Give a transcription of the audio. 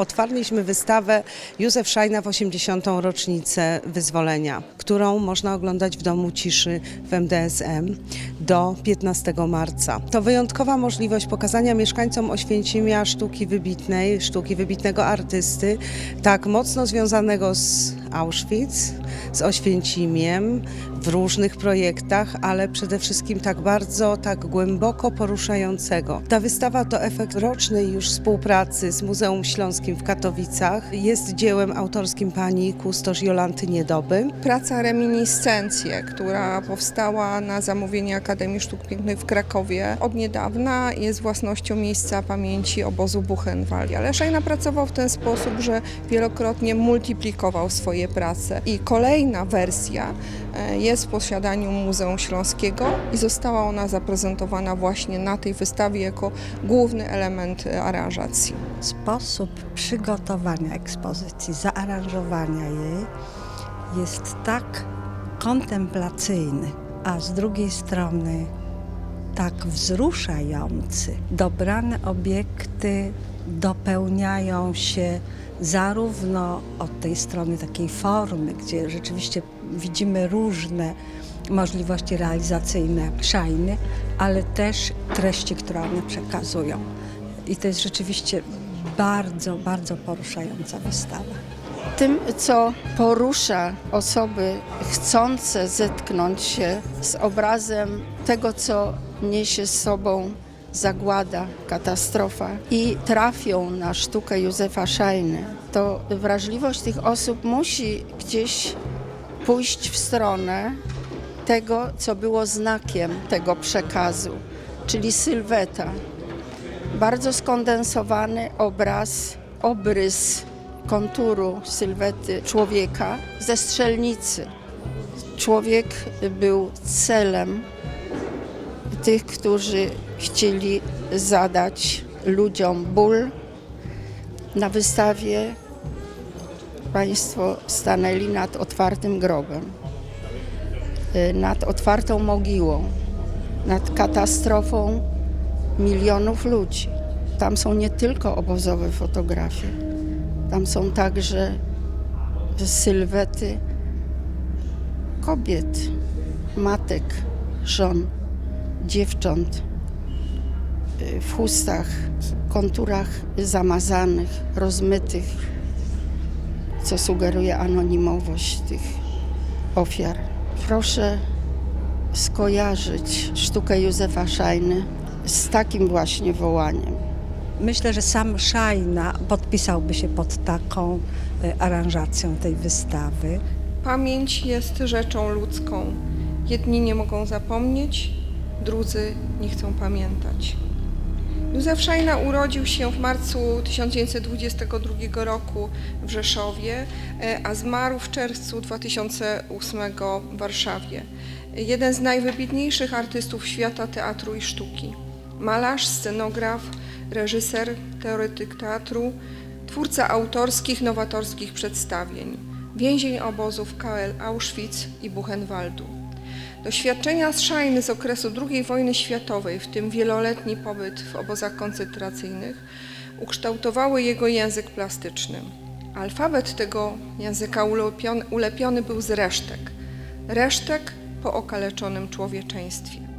Otwarliśmy wystawę Józef Szajna w 80. rocznicę wyzwolenia, którą można oglądać w Domu Ciszy w MDSM do 15 marca. To wyjątkowa możliwość pokazania mieszkańcom Oświęcimia sztuki wybitnej, sztuki wybitnego artysty, tak mocno związanego z Auschwitz, z Oświęcimiem, w różnych projektach, ale przede wszystkim tak bardzo, tak głęboko poruszającego. Ta wystawa to efekt rocznej już współpracy z Muzeum Śląskim w Katowicach. Jest dziełem autorskim pani kustosz Jolanty Niedoby. Praca Reminiscencje, która powstała na zamówienie Akademii Sztuk Pięknych w Krakowie od niedawna jest własnością miejsca pamięci obozu Buchenwald. Ale Szajna pracował w ten sposób, że wielokrotnie multiplikował swoje prace. I kolejna wersja e, jest w posiadaniu Muzeum Śląskiego i została ona zaprezentowana właśnie na tej wystawie jako główny element e, aranżacji. Sposób przygotowania ekspozycji, zaaranżowania jej jest tak kontemplacyjny, a z drugiej strony tak wzruszający. Dobrane obiekty dopełniają się zarówno od tej strony takiej formy, gdzie rzeczywiście widzimy różne możliwości realizacyjne szajny, ale też treści, które one przekazują. I to jest rzeczywiście bardzo, bardzo poruszająca wystawa. tym, co porusza osoby chcące zetknąć się z obrazem tego, co niesie z sobą zagłada, katastrofa i trafią na sztukę Józefa Szajny, to wrażliwość tych osób musi gdzieś pójść w stronę tego, co było znakiem tego przekazu, czyli sylweta. Bardzo skondensowany obraz, obrys konturu sylwety człowieka ze strzelnicy. Człowiek był celem tych, którzy chcieli zadać ludziom ból. Na wystawie Państwo stanęli nad otwartym grobem, y, nad otwartą mogiłą, nad katastrofą milionów ludzi. Tam są nie tylko obozowe fotografie, tam są także sylwety kobiet, matek, żon, dziewcząt y, w chustach, konturach zamazanych, rozmytych, co sugeruje anonimowość tych ofiar. Proszę skojarzyć sztukę Józefa Szajny z takim właśnie wołaniem. Myślę, że sam Szajna podpisałby się pod taką e, aranżacją tej wystawy. Pamięć jest rzeczą ludzką. Jedni nie mogą zapomnieć, drudzy nie chcą pamiętać. Józef Szajna urodził się w marcu 1922 roku w Rzeszowie, e, a zmarł w czerwcu 2008 w Warszawie. Jeden z najwybitniejszych artystów świata teatru i sztuki. Malarz, scenograf, reżyser, teoretyk teatru, twórca autorskich, nowatorskich przedstawień, więzień obozów KL Auschwitz i Buchenwaldu. Doświadczenia z Szajny z okresu II wojny światowej, w tym wieloletni pobyt w obozach koncentracyjnych, ukształtowały jego język plastyczny. Alfabet tego języka ulepiony, ulepiony był z resztek. Resztek po okaleczonym człowieczeństwie.